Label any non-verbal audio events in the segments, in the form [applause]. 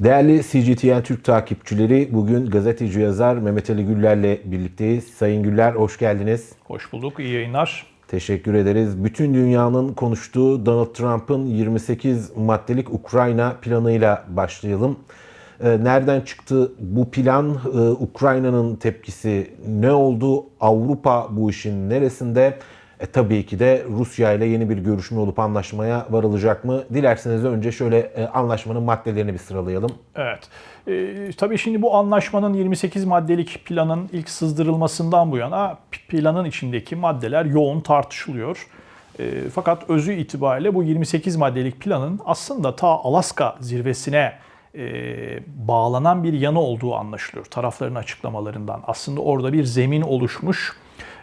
Değerli CGTN Türk takipçileri, bugün gazeteci yazar Mehmet Ali Güller'le birlikteyiz. Sayın Güller hoş geldiniz. Hoş bulduk, iyi yayınlar. Teşekkür ederiz. Bütün dünyanın konuştuğu Donald Trump'ın 28 maddelik Ukrayna planıyla başlayalım. Ee, Nereden çıktı bu plan? Ee, Ukrayna'nın tepkisi ne oldu? Avrupa bu işin neresinde? E, tabii ki de Rusya ile yeni bir görüşme olup anlaşmaya varılacak mı? Dilerseniz önce şöyle e, anlaşmanın maddelerini bir sıralayalım. Evet. Ee, tabii şimdi bu anlaşmanın 28 maddelik planın ilk sızdırılmasından bu yana planın içindeki maddeler yoğun tartışılıyor. Ee, fakat özü itibariyle bu 28 maddelik planın aslında ta Alaska zirvesine e, bağlanan bir yanı olduğu anlaşılıyor tarafların açıklamalarından. Aslında orada bir zemin oluşmuş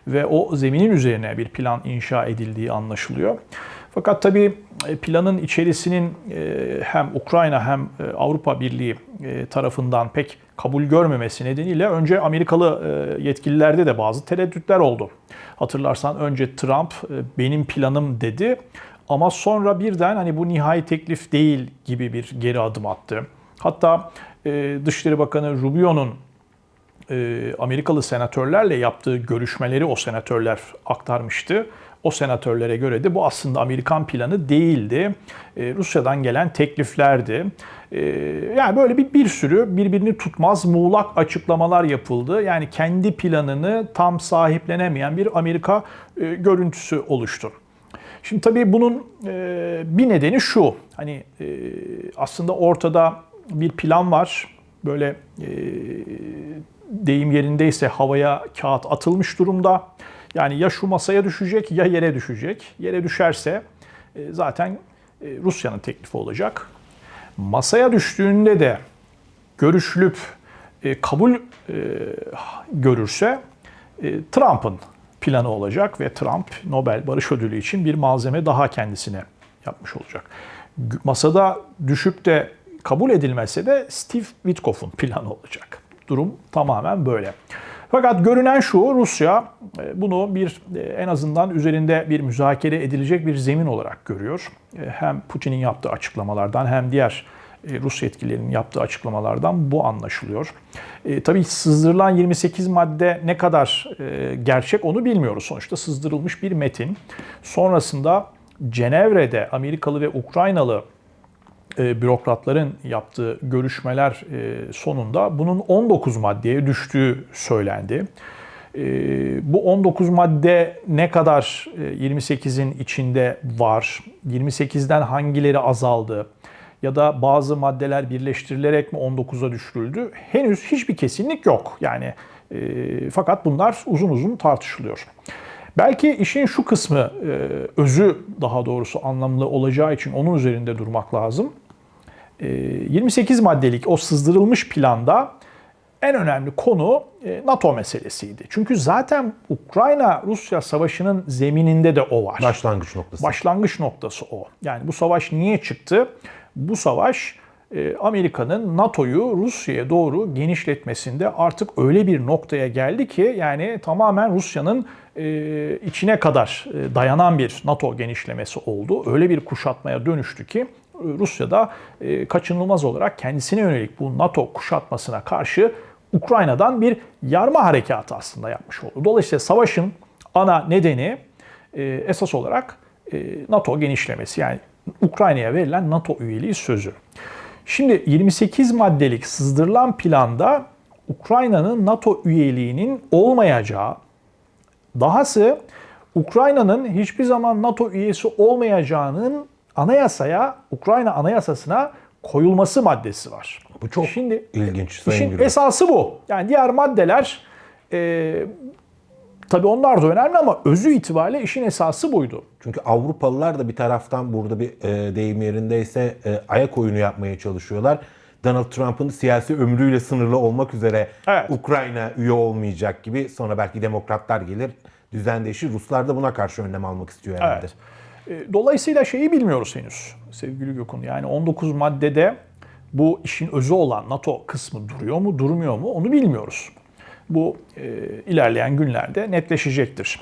ve o zeminin üzerine bir plan inşa edildiği anlaşılıyor. Fakat tabii e, planın içerisinin e, hem Ukrayna hem e, Avrupa Birliği tarafından pek kabul görmemesi nedeniyle önce Amerikalı yetkililerde de bazı tereddütler oldu. Hatırlarsan önce Trump benim planım dedi ama sonra birden hani bu nihai teklif değil gibi bir geri adım attı. Hatta Dışişleri Bakanı Rubio'nun Amerikalı senatörlerle yaptığı görüşmeleri o senatörler aktarmıştı. O senatörlere göre de bu aslında Amerikan planı değildi. Rusya'dan gelen tekliflerdi. Yani böyle bir, bir sürü birbirini tutmaz muğlak açıklamalar yapıldı. Yani kendi planını tam sahiplenemeyen bir Amerika görüntüsü oluştu. Şimdi tabii bunun bir nedeni şu. Hani aslında ortada bir plan var. Böyle deyim yerindeyse havaya kağıt atılmış durumda. Yani ya şu masaya düşecek ya yere düşecek. Yere düşerse e, zaten e, Rusya'nın teklifi olacak. Masaya düştüğünde de görüşülüp e, kabul görürse Trump'ın planı olacak ve Trump Nobel Barış Ödülü için bir malzeme daha kendisine yapmış olacak. Masada düşüp de kabul edilmezse de Steve Witkoff'un planı olacak. Durum tamamen böyle. Fakat görünen şu, Rusya e, bunu bir e, en azından üzerinde bir müzakere edilecek bir zemin olarak görüyor. E, hem Putin'in yaptığı açıklamalardan hem diğer Rus yetkililerinin yaptığı açıklamalardan bu anlaşılıyor. E, tabii sızdırılan 28 madde ne kadar e, gerçek onu bilmiyoruz. Sonuçta sızdırılmış bir metin. Sonrasında Cenevre'de Amerikalı ve Ukraynalı e, bürokratların yaptığı görüşmeler e, sonunda bunun 19 maddeye düştüğü söylendi. E, bu 19 madde ne kadar 28'in içinde var? 28'den hangileri azaldı? Ya da bazı maddeler birleştirilerek mi 19'a düşürüldü? Henüz hiçbir kesinlik yok. Yani fakat bunlar uzun uzun tartışılıyor. Belki işin şu kısmı, özü daha doğrusu anlamlı olacağı için onun üzerinde durmak lazım. 28 ee, maddelik o sızdırılmış planda en önemli konu e, NATO meselesiydi. Çünkü zaten Ukrayna-Rusya savaşının zemininde de o var. Başlangıç noktası. Başlangıç noktası o. Yani bu savaş niye çıktı? Bu savaş e, Amerika'nın NATO'yu Rusya'ya doğru genişletmesinde artık öyle bir noktaya geldi ki yani tamamen Rusya'nın e, içine kadar dayanan bir NATO genişlemesi oldu. Öyle bir kuşatmaya dönüştü ki Rusya'da e, kaçınılmaz olarak kendisine yönelik bu NATO kuşatmasına karşı Ukrayna'dan bir yarma harekatı aslında yapmış oldu. Dolayısıyla savaşın ana nedeni e, esas olarak e, NATO genişlemesi yani Ukrayna'ya verilen NATO üyeliği sözü. Şimdi 28 maddelik sızdırılan planda Ukrayna'nın NATO üyeliğinin olmayacağı, dahası Ukrayna'nın hiçbir zaman NATO üyesi olmayacağının anayasaya, Ukrayna anayasasına koyulması maddesi var. Bu çok Şimdi, ilginç. Sayın işin Gürel. esası bu. Yani diğer maddeler e, tabii onlar da önemli ama özü itibariyle işin esası buydu. Çünkü Avrupalılar da bir taraftan burada bir e, deyim yerindeyse e, ayak oyunu yapmaya çalışıyorlar. Donald Trump'ın siyasi ömrüyle sınırlı olmak üzere evet. Ukrayna üye olmayacak gibi sonra belki demokratlar gelir düzen değişir. Ruslar da buna karşı önlem almak istiyor herhalde. Evet. E, dolayısıyla şeyi bilmiyoruz henüz sevgili Gökhan. Yani 19 maddede bu işin özü olan NATO kısmı duruyor mu, durmuyor mu onu bilmiyoruz. Bu e, ilerleyen günlerde netleşecektir.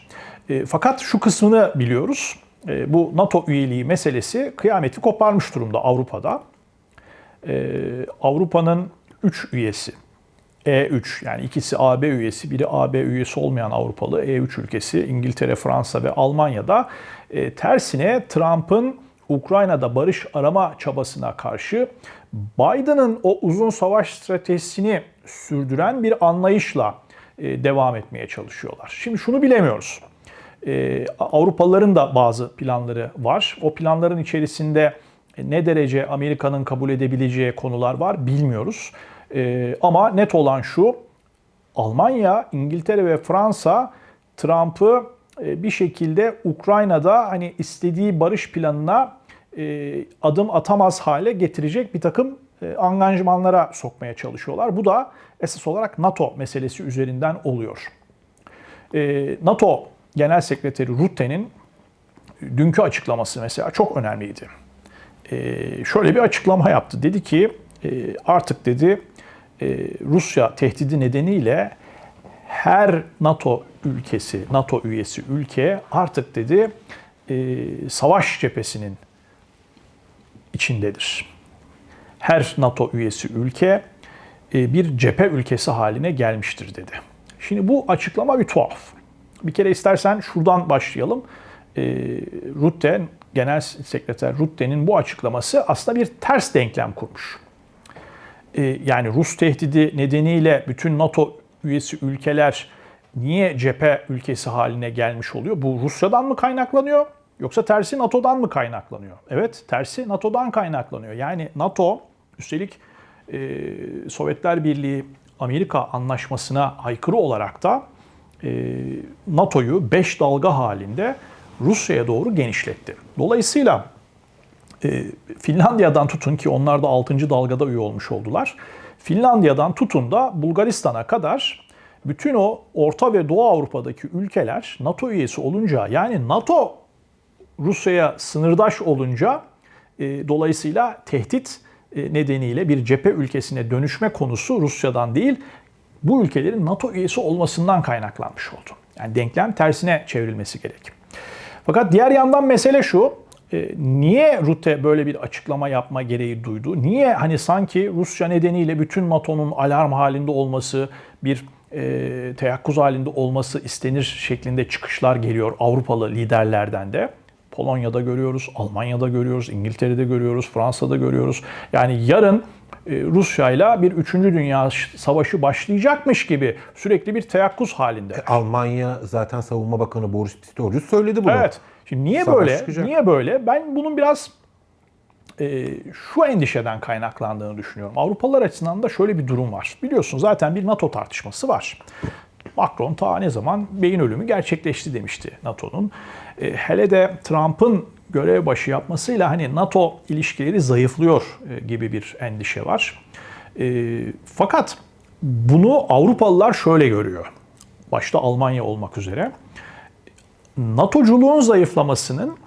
E, fakat şu kısmını biliyoruz. E, bu NATO üyeliği meselesi kıyameti koparmış durumda Avrupa'da. e, Avrupa'nın 3 üyesi E3 yani ikisi AB üyesi, biri AB üyesi olmayan Avrupalı E3 ülkesi İngiltere, Fransa ve Almanya'da e, tersine Trump'ın Ukrayna'da barış arama çabasına karşı Biden'ın o uzun savaş stratejisini sürdüren bir anlayışla e, devam etmeye çalışıyorlar. Şimdi şunu bilemiyoruz. E, Avrupalıların da bazı planları var. O planların içerisinde e, ne derece Amerika'nın kabul edebileceği konular var bilmiyoruz. E, ama net olan şu, Almanya, İngiltere ve Fransa Trump'ı e, bir şekilde Ukrayna'da hani istediği barış planına e, adım atamaz hale getirecek bir takım e, angajmanlara sokmaya çalışıyorlar. Bu da esas olarak NATO meselesi üzerinden oluyor. E, NATO Genel Sekreteri Rutte'nin dünkü açıklaması mesela çok önemliydi. E, şöyle bir açıklama yaptı. Dedi ki e, artık dedi Rusya tehdidi nedeniyle her NATO ülkesi, NATO üyesi ülke artık dedi e, savaş cephesinin içindedir. Her NATO üyesi ülke e, bir cephe ülkesi haline gelmiştir dedi. Şimdi bu açıklama bir tuhaf. Bir kere istersen şuradan başlayalım. E, Rutte, Genel Sekreter Rutte'nin bu açıklaması aslında bir ters denklem kurmuş. E, yani Rus tehdidi nedeniyle bütün NATO üyesi ülkeler niye cephe ülkesi haline gelmiş oluyor? Bu Rusya'dan mı kaynaklanıyor? Yoksa tersi NATO'dan mı kaynaklanıyor? Evet, tersi NATO'dan kaynaklanıyor. Yani NATO üstelik e, Sovyetler Birliği Amerika anlaşmasına aykırı olarak da e, NATO'yu 5 dalga halinde Rusya'ya doğru genişletti. Dolayısıyla e, Finlandiya'dan tutun ki onlar da 6. dalgada üye olmuş oldular. Finlandiya'dan tutun da Bulgaristan'a kadar bütün o Orta ve Doğu Avrupa'daki ülkeler NATO üyesi olunca yani NATO Rusya'ya sınırdaş olunca e, dolayısıyla tehdit e, nedeniyle bir cephe ülkesine dönüşme konusu Rusya'dan değil bu ülkelerin NATO üyesi olmasından kaynaklanmış oldu. Yani denklem tersine çevrilmesi gerek. Fakat diğer yandan mesele şu, e, niye Rutte böyle bir açıklama yapma gereği duydu? Niye hani sanki Rusya nedeniyle bütün NATO'nun alarm halinde olması, bir e, teyakkuz halinde olması istenir şeklinde çıkışlar geliyor Avrupalı liderlerden de. Polonya'da görüyoruz, Almanya'da görüyoruz, İngiltere'de görüyoruz, Fransa'da görüyoruz. Yani yarın e, Rusya ile bir 3. Dünya Savaşı başlayacakmış gibi sürekli bir teyakkuz halinde. Almanya zaten Savunma Bakanı Boris Pistorius söyledi bunu. Evet. Şimdi niye Savaş böyle? çıkacak. Niye böyle? Ben bunun biraz e, şu endişeden kaynaklandığını düşünüyorum. Avrupalılar açısından da şöyle bir durum var. Biliyorsun zaten bir NATO tartışması var. Macron ta ne zaman beyin ölümü gerçekleşti demişti NATO'nun. E, hele de Trump'ın görev başı yapmasıyla hani NATO ilişkileri zayıflıyor e, gibi bir endişe var. E, fakat bunu Avrupalılar şöyle görüyor. Başta Almanya olmak üzere. NATO'culuğun zayıflamasının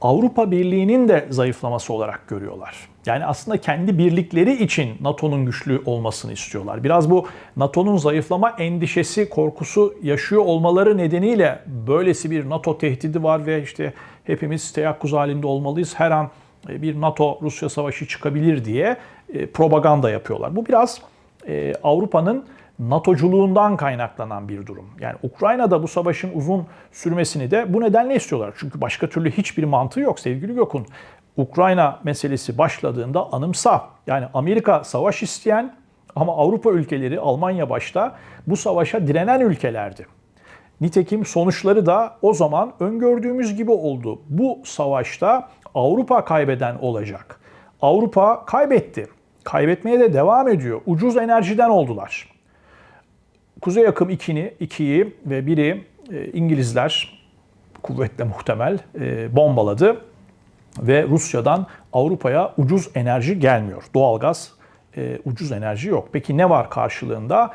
Avrupa Birliği'nin de zayıflaması olarak görüyorlar. Yani aslında kendi birlikleri için NATO'nun güçlü olmasını istiyorlar. Biraz bu NATO'nun zayıflama endişesi, korkusu yaşıyor olmaları nedeniyle böylesi bir NATO tehdidi var ve işte hepimiz teyakkuz halinde olmalıyız. Her an e, bir NATO-Rusya savaşı çıkabilir diye e, propaganda yapıyorlar. Bu biraz e, Avrupa'nın NATO'culuğundan kaynaklanan bir durum. Yani Ukrayna'da bu savaşın uzun sürmesini de bu nedenle istiyorlar. Çünkü başka türlü hiçbir mantığı yok sevgili Gökun. Ukrayna meselesi başladığında anımsa yani Amerika savaş isteyen ama Avrupa ülkeleri Almanya başta bu savaşa direnen ülkelerdi. Nitekim sonuçları da o zaman öngördüğümüz gibi oldu. Bu savaşta Avrupa kaybeden olacak. Avrupa kaybetti. Kaybetmeye de devam ediyor. Ucuz enerjiden oldular. Kuzey akım 2'ni, 2'yi ve biri e, İngilizler kuvvetle muhtemel e, bombaladı ve Rusya'dan Avrupa'ya ucuz enerji gelmiyor. Doğalgaz e, ucuz enerji yok. Peki ne var karşılığında?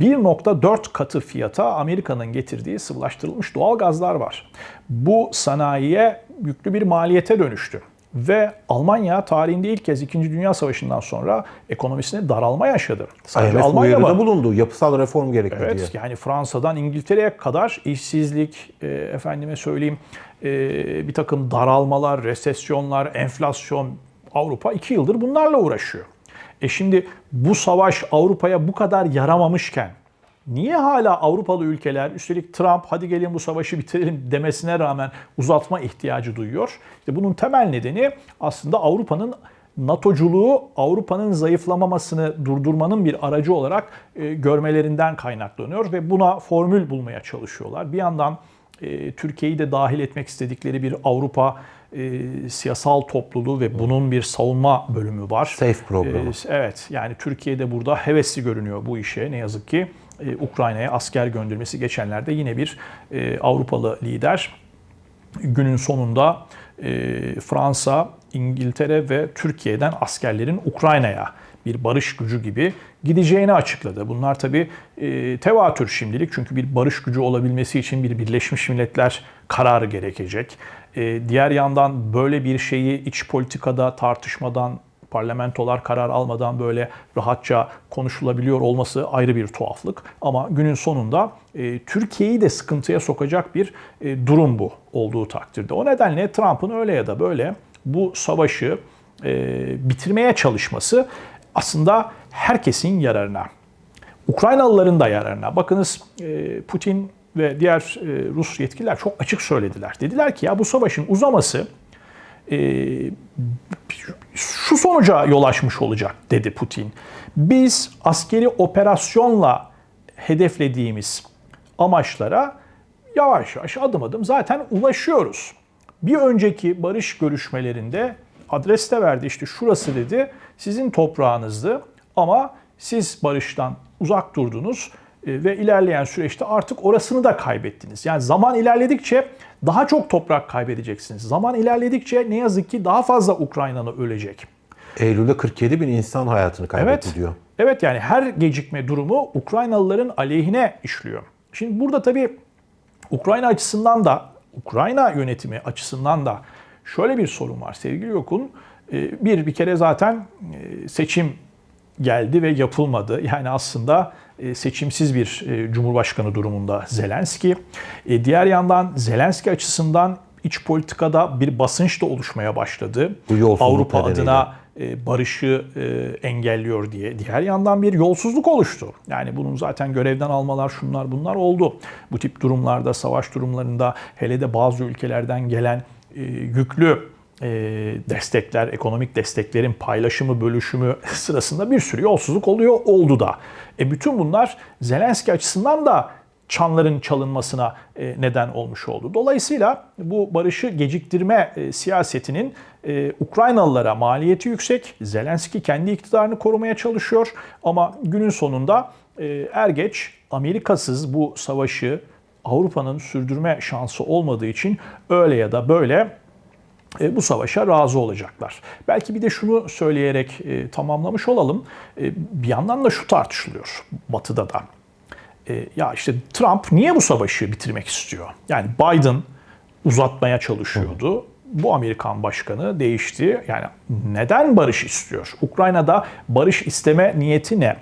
1.4 katı fiyata Amerika'nın getirdiği sıvılaştırılmış doğalgazlar var. Bu sanayiye yüklü bir maliyete dönüştü. Ve Almanya tarihinde ilk kez 2. Dünya Savaşı'ndan sonra ekonomisine daralma yaşadı. Sadece IMF Almanya uyarıda bulundu. Yapısal reform gerekli Evet diye. yani Fransa'dan İngiltere'ye kadar işsizlik, e, efendime söyleyeyim e, bir takım daralmalar, resesyonlar, enflasyon Avrupa iki yıldır bunlarla uğraşıyor. E şimdi bu savaş Avrupa'ya bu kadar yaramamışken niye hala Avrupalı ülkeler üstelik Trump hadi gelin bu savaşı bitirelim demesine rağmen uzatma ihtiyacı duyuyor? İşte bunun temel nedeni aslında Avrupa'nın NATO'culuğu Avrupa'nın zayıflamamasını durdurmanın bir aracı olarak e, görmelerinden kaynaklanıyor ve buna formül bulmaya çalışıyorlar. Bir yandan e, Türkiye'yi de dahil etmek istedikleri bir Avrupa e, siyasal topluluğu ve bunun bir savunma bölümü var. Safe programı. E, evet yani Türkiye'de burada hevesli görünüyor bu işe ne yazık ki. E, Ukrayna'ya asker göndermesi geçenlerde yine bir e, Avrupalı lider günün sonunda e, Fransa, İngiltere ve Türkiye'den askerlerin Ukrayna'ya bir barış gücü gibi gideceğini açıkladı. Bunlar tabi e, tevatür şimdilik çünkü bir barış gücü olabilmesi için bir Birleşmiş Milletler kararı gerekecek. E, diğer yandan böyle bir şeyi iç politikada tartışmadan parlamentolar karar almadan böyle rahatça konuşulabiliyor olması ayrı bir tuhaflık. Ama günün sonunda e, Türkiye'yi de sıkıntıya sokacak bir e, durum bu olduğu takdirde. O nedenle Trump'ın öyle ya da böyle bu savaşı e, bitirmeye çalışması aslında herkesin yararına. Ukraynalıların da yararına. Bakınız e, Putin ve diğer e, Rus yetkililer çok açık söylediler. Dediler ki ya bu savaşın uzaması şu sonuca yol açmış olacak dedi Putin. Biz askeri operasyonla hedeflediğimiz amaçlara yavaş yavaş adım adım zaten ulaşıyoruz. Bir önceki barış görüşmelerinde adres de verdi işte şurası dedi sizin toprağınızdı ama siz barıştan uzak durdunuz e, ve ilerleyen süreçte artık orasını da kaybettiniz. Yani zaman ilerledikçe daha çok toprak kaybedeceksiniz. Zaman ilerledikçe ne yazık ki daha fazla Ukraynalı ölecek. Eylül'de 47 bin insan hayatını kaybetti Evet. diyor. Evet yani her gecikme durumu Ukraynalıların aleyhine işliyor. Şimdi burada tabii Ukrayna açısından da Ukrayna yönetimi açısından da şöyle bir sorun var sevgili Yokun. Ee, Bir bir kere zaten e, seçim geldi ve yapılmadı. Yani aslında seçimsiz bir e, cumhurbaşkanı durumunda Zelenski. E, Diğer yandan Zelenski açısından iç politikada bir basınç da oluşmaya başladı. Bu Avrupa nedeniyle. adına e, barışı e, engelliyor diye. Diğer yandan bir yolsuzluk oluştu. Yani bunun zaten görevden almalar şunlar bunlar oldu. Bu tip durumlarda, savaş durumlarında hele de bazı ülkelerden gelen e, yüklü e, destekler, ekonomik desteklerin paylaşımı, bölüşümü [laughs] sırasında bir sürü yolsuzluk oluyor, oldu da. E bütün bunlar Zelenski açısından da çanların çalınmasına e, neden olmuş oldu. Dolayısıyla bu barışı geciktirme e, siyasetinin e, Ukraynalılara maliyeti yüksek. Zelenski kendi iktidarını korumaya çalışıyor ama günün sonunda er geç Amerikasız bu savaşı Avrupa'nın sürdürme şansı olmadığı için öyle ya da böyle bu savaşa razı olacaklar. Belki bir de şunu söyleyerek e, tamamlamış olalım. E, bir yandan da şu tartışılıyor Batı'da da. E, ya işte Trump niye bu savaşı bitirmek istiyor? Yani Biden uzatmaya çalışıyordu. Bu Amerikan başkanı değişti. Yani neden barış istiyor? Ukrayna'da barış isteme niyeti ne?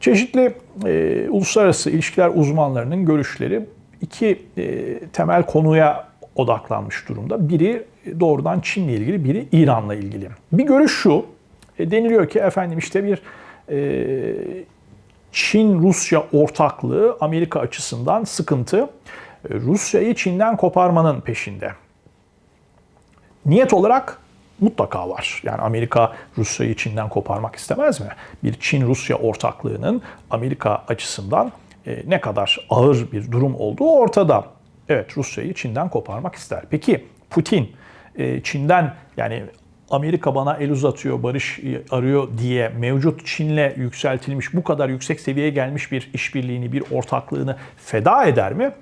Çeşitli e, uluslararası ilişkiler uzmanlarının görüşleri iki e, temel konuya odaklanmış durumda. Biri doğrudan Çin'le ilgili, biri İran'la ilgili. Bir görüş şu, e, deniliyor ki efendim işte bir e, Çin-Rusya ortaklığı Amerika açısından sıkıntı. E, Rusya'yı Çin'den koparmanın peşinde. Niyet olarak mutlaka var. Yani Amerika Rusya'yı Çin'den koparmak istemez mi? Bir Çin-Rusya ortaklığının Amerika açısından e, ne kadar ağır bir durum olduğu ortada. Evet Rusya'yı Çin'den koparmak ister. Peki Putin e, Çin'den yani Amerika bana el uzatıyor, barış arıyor diye mevcut Çin'le yükseltilmiş, bu kadar yüksek seviyeye gelmiş bir işbirliğini, bir ortaklığını feda eder mi?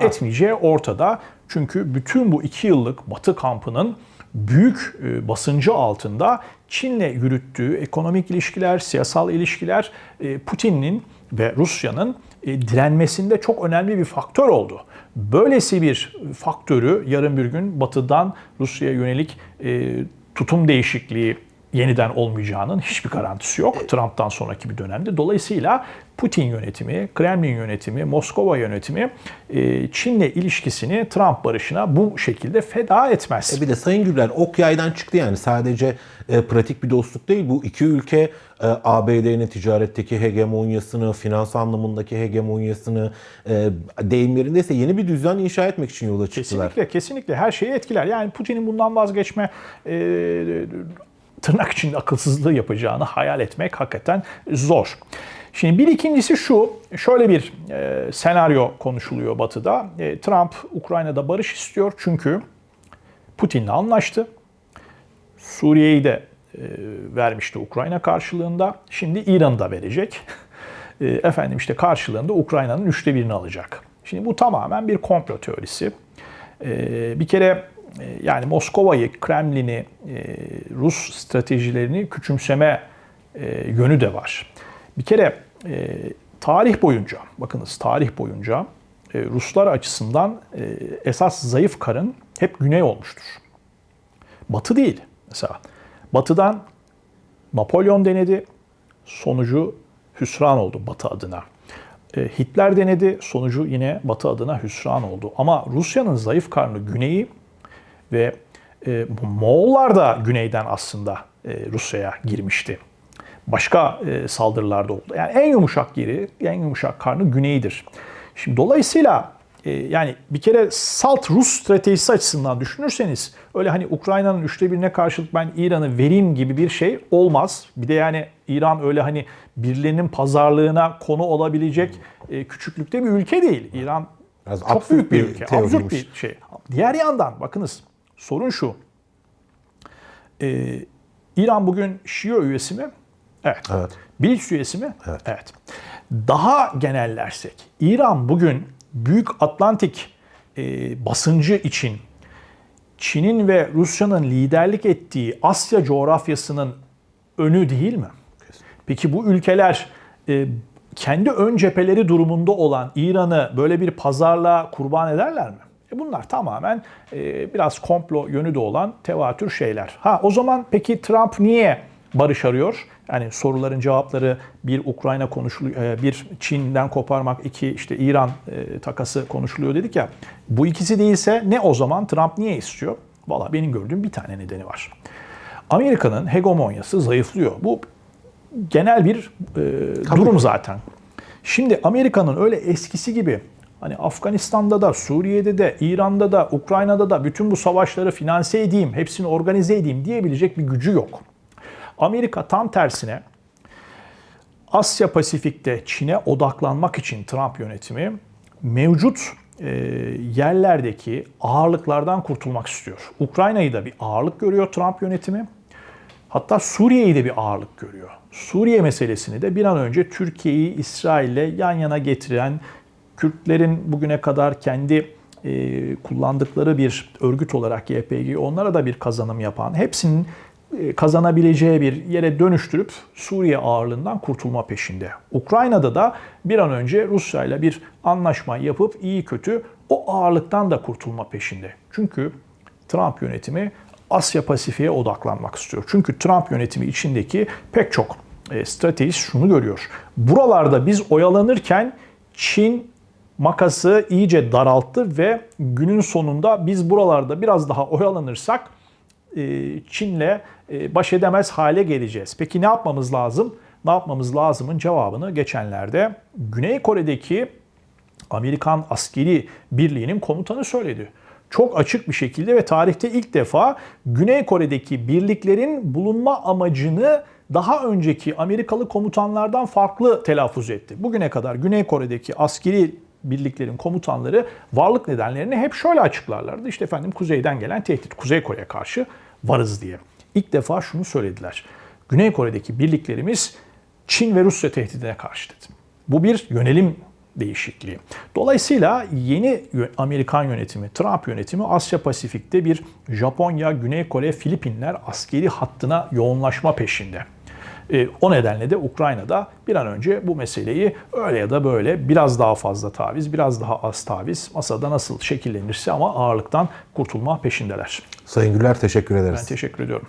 Etmeyeceği ortada. Çünkü bütün bu iki yıllık Batı kampının büyük e, basıncı altında Çin'le yürüttüğü ekonomik ilişkiler, siyasal ilişkiler e, Putin'in ve Rusya'nın direnmesinde çok önemli bir faktör oldu. Böylesi bir faktörü yarın bir gün Batı'dan Rusya'ya yönelik tutum değişikliği yeniden olmayacağının hiçbir garantisi yok Trump'tan sonraki bir dönemde. Dolayısıyla Putin yönetimi, Kremlin yönetimi, Moskova yönetimi e, Çin'le ilişkisini Trump barışına bu şekilde feda etmez. E bir de Sayın Güler ok yaydan çıktı yani sadece e, pratik bir dostluk değil. Bu iki ülke e, ABD'nin ticaretteki hegemonyasını, finans anlamındaki hegemonyasını e, deyimlerindeyse yeni bir düzen inşa etmek için yola çıktılar. Kesinlikle, kesinlikle her şeyi etkiler. Yani Putin'in bundan vazgeçme e, tırnak içinde akılsızlığı yapacağını hayal etmek hakikaten zor. Şimdi bir ikincisi şu, şöyle bir e, senaryo konuşuluyor Batı'da. E, Trump Ukrayna'da barış istiyor çünkü Putin'le anlaştı. Suriye'yi de e, vermişti Ukrayna karşılığında. Şimdi İran'ı da verecek. E, efendim işte karşılığında Ukrayna'nın üçte birini alacak. Şimdi bu tamamen bir komplo teorisi. E, bir kere yani Moskova'yı, Kremlin'i, e, Rus stratejilerini küçümseme e, yönü de var. Bir kere e, tarih boyunca, bakınız tarih boyunca Ruslar açısından esas zayıf karın hep güney olmuştur. Batı değil. Mesela Batı'dan Napolyon denedi, sonucu hüsran oldu Batı adına. Hitler denedi, sonucu yine Batı adına hüsran oldu. Ama Rusya'nın zayıf karnı güneyi ve e, Moğollar da güneyden aslında e, Rusya'ya girmişti. Başka e, saldırılarda oldu. Yani en yumuşak yeri, en yumuşak karnı güneydir. Şimdi dolayısıyla e, yani bir kere salt Rus stratejisi açısından düşünürseniz öyle hani Ukrayna'nın üçte birine karşılık ben İran'ı vereyim gibi bir şey olmaz. Bir de yani İran öyle hani birilerinin pazarlığına konu olabilecek e, küçüklükte bir ülke değil. İran Biraz çok büyük bir bir ülke. teoriymiş. Absürt bir şey. Diğer yandan bakınız sorun şu. Ee, İran bugün Şio üyesi mi? Evet. Evet. Bilic üyesi mi? Evet. Daha genellersek İran bugün Büyük Atlantik e, basıncı için Çin'in ve Rusya'nın liderlik ettiği Asya coğrafyasının önü değil mi? Peki bu ülkeler e, kendi ön cepheleri durumunda olan İran'ı böyle bir pazarla kurban ederler mi? Bunlar tamamen e, biraz komplo yönü de olan tevatür şeyler. Ha o zaman peki Trump niye barış arıyor? Yani soruların cevapları bir Ukrayna konuşuluyor, e, bir Çin'den koparmak, iki işte İran e, takası konuşuluyor dedik ya. Bu ikisi değilse ne o zaman Trump niye istiyor? Valla benim gördüğüm bir tane nedeni var. Amerika'nın hegemonyası zayıflıyor. Bu genel bir e, durum zaten. Şimdi Amerika'nın öyle eskisi gibi hani Afganistan'da da, Suriye'de de, İran'da da, Ukrayna'da da bütün bu savaşları finanse edeyim, hepsini organize edeyim diyebilecek bir gücü yok. Amerika tam tersine Asya Pasifik'te Çin'e odaklanmak için Trump yönetimi mevcut e, yerlerdeki ağırlıklardan kurtulmak istiyor. Ukrayna'yı da bir ağırlık görüyor Trump yönetimi. Hatta Suriye'yi de bir ağırlık görüyor. Suriye meselesini de bir an önce Türkiye'yi İsrail'le yan yana getiren, Kürtlerin bugüne kadar kendi e, kullandıkları bir örgüt olarak YPG onlara da bir kazanım yapan, hepsinin e, kazanabileceği bir yere dönüştürüp Suriye ağırlığından kurtulma peşinde. Ukrayna'da da bir an önce Rusya ile bir anlaşma yapıp iyi kötü o ağırlıktan da kurtulma peşinde. Çünkü Trump yönetimi Asya Pasifik'e odaklanmak istiyor. Çünkü Trump yönetimi içindeki pek çok e, stratejist şunu görüyor. Buralarda biz oyalanırken Çin makası iyice daralttı ve günün sonunda biz buralarda biraz daha oyalanırsak e, Çin'le e, baş edemez hale geleceğiz. Peki ne yapmamız lazım? Ne yapmamız lazımın cevabını geçenlerde Güney Kore'deki Amerikan askeri birliğinin komutanı söyledi. Çok açık bir şekilde ve tarihte ilk defa Güney Kore'deki birliklerin bulunma amacını daha önceki Amerikalı komutanlardan farklı telaffuz etti. Bugüne kadar Güney Kore'deki askeri birliklerin komutanları varlık nedenlerini hep şöyle açıklarlardı. İşte efendim kuzeyden gelen tehdit, Kuzey Kore'ye karşı varız diye. İlk defa şunu söylediler. Güney Kore'deki birliklerimiz Çin ve Rusya tehdidine karşı dedi. Bu bir yönelim değişikliği. Dolayısıyla yeni Amerikan yönetimi, Trump yönetimi Asya Pasifik'te bir Japonya, Güney Kore, Filipinler askeri hattına yoğunlaşma peşinde. E, o nedenle de Ukrayna'da bir an önce bu meseleyi öyle ya da böyle biraz daha fazla taviz, biraz daha az taviz masada nasıl şekillenirse ama ağırlıktan kurtulma peşindeler. Sayın Güler teşekkür ederiz. Ben teşekkür ediyorum.